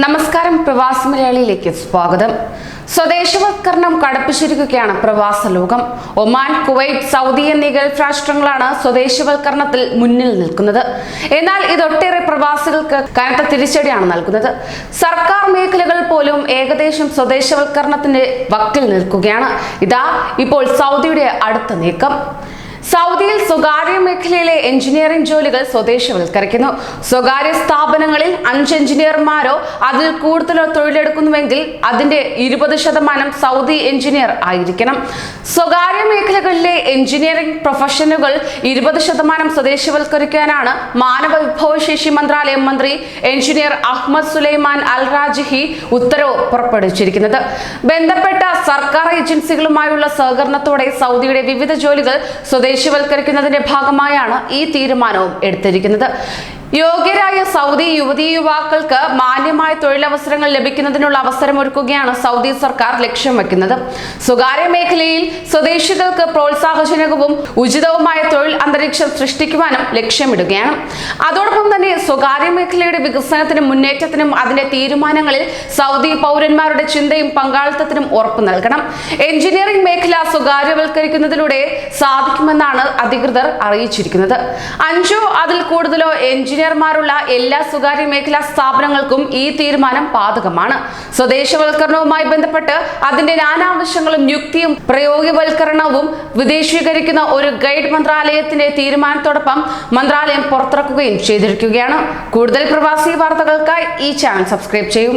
നമസ്കാരം പ്രവാസി മലയാളിയിലേക്ക് സ്വാഗതം. സ്വദേശവത്കരണം കടപ്പിച്ചിരിക്കുകയാണ് പ്രവാസ ലോകം. ഒമാൻ കുവൈറ്റ് സൗദി എന്നീ ഗൾഫ് രാഷ്ട്രങ്ങളാണ് സ്വദേശവൽക്കരണത്തിൽ മുന്നിൽ നിൽക്കുന്നത്. എന്നാൽ ഇതൊട്ടേറെ പ്രവാസികൾക്ക് കനത്ത തിരിച്ചടിയാണ് നൽകുന്നത്. സർക്കാർ മേഖലകൾ പോലും ഏകദേശം സ്വദേശവൽക്കരണത്തിന്റെ വക്കിൽ നിൽക്കുകയാണ്. ഇതാ ഇപ്പോൾ സൗദിയുടെ അടുത്ത നീക്കം. സൗദിയിൽ സ്വകാര്യ മേഖലയിലെ എഞ്ചിനീയറിംഗ് ജോലികൾ സ്വദേശവൽക്കരിക്കുന്നു. സ്വകാര്യ സ്ഥാപനങ്ങളിൽ അഞ്ച് എഞ്ചിനീയർമാരോ അതിൽ കൂടുതലോ തൊഴിലെടുക്കുന്നുവെങ്കിൽ അതിന്റെ ഇരുപത് ശതമാനം സൗദി എഞ്ചിനീയർ ആയിരിക്കണം. സ്വകാര്യ മേഖലകളിലെ എഞ്ചിനീയറിംഗ് പ്രൊഫഷനുകൾ ഇരുപത് ശതമാനം സ്വദേശവൽക്കരിക്കാനാണ് മാനവ വിഭവശേഷി മന്ത്രാലയം മന്ത്രി engineer Ahmad Sulaiman Al Rajhi ഉത്തരവ് പുറപ്പെടുവിച്ചിരിക്കുന്നത്. ബന്ധപ്പെട്ട സർക്കാർ ഏജൻസികളുമായുള്ള സഹകരണത്തോടെ സൗദിയുടെ വിവിധ ജോലികൾ സ്വദേശവൽക്കരിക്കുന്നതിന്റെ ഭാഗമായാണ് ഈ തീരുമാനവും എടുത്തിരിക്കുന്നത്. യോഗ്യരായ സൗദി യുവതി യുവാക്കൾക്ക് മാന്യമായ തൊഴിലവസരങ്ങൾ ലഭിക്കുന്നതിനുള്ള അവസരം ഒരുക്കുകയാണ് സൗദി സർക്കാർ ലക്ഷ്യം വെക്കുന്നത്. സ്വകാര്യ മേഖലയിൽ സ്വദേശികൾക്ക് പ്രോത്സാഹജനകവും ഉചിതവുമായ തൊഴിൽ അന്തരീക്ഷം സൃഷ്ടിക്കുവാനും ലക്ഷ്യമിടുകയാണ്. അതോടൊപ്പം തന്നെ സ്വകാര്യ മേഖലയുടെ വികസനത്തിനും മുന്നേറ്റത്തിനും അതിന്റെ തീരുമാനങ്ങളിൽ സൗദി പൗരന്മാരുടെ ചിന്തയും പങ്കാളിത്തത്തിനും ഉറപ്പ് നൽകണം. എഞ്ചിനീയറിംഗ് മേഖല സ്വകാര്യവൽക്കരിക്കുന്നതിലൂടെ സാധിക്കുമെന്നാണ് അധികൃതർ അറിയിച്ചിരിക്കുന്നത്. അഞ്ചോ അതിൽ കൂടുതലോ എഞ്ചിനീയർമാരുള്ള എല്ലാ സ്വകാര്യ മേഖലാ സ്ഥാപനങ്ങൾക്കും ഈ തീരുമാനം ബാധകമാണ്. സ്വദേശവൽക്കരണവുമായി ബന്ധപ്പെട്ട് അതിന്റെ നാനാവശ്യങ്ങളും യുക്തിയും പ്രയോഗവൽക്കരണവും വിദേശീകരിക്കുന്ന ഒരു ഗൈഡ് മന്ത്രാലയത്തിന്റെ തീരുമാനത്തോടൊപ്പം മന്ത്രാലയം പുറത്തിറക്കുകയും ചെയ്തിരിക്കുകയാണ്. കൂടുതൽ പ്രവാസി വാർത്തകൾക്കായി ഈ ചാനൽ സബ്സ്ക്രൈബ് ചെയ്യും.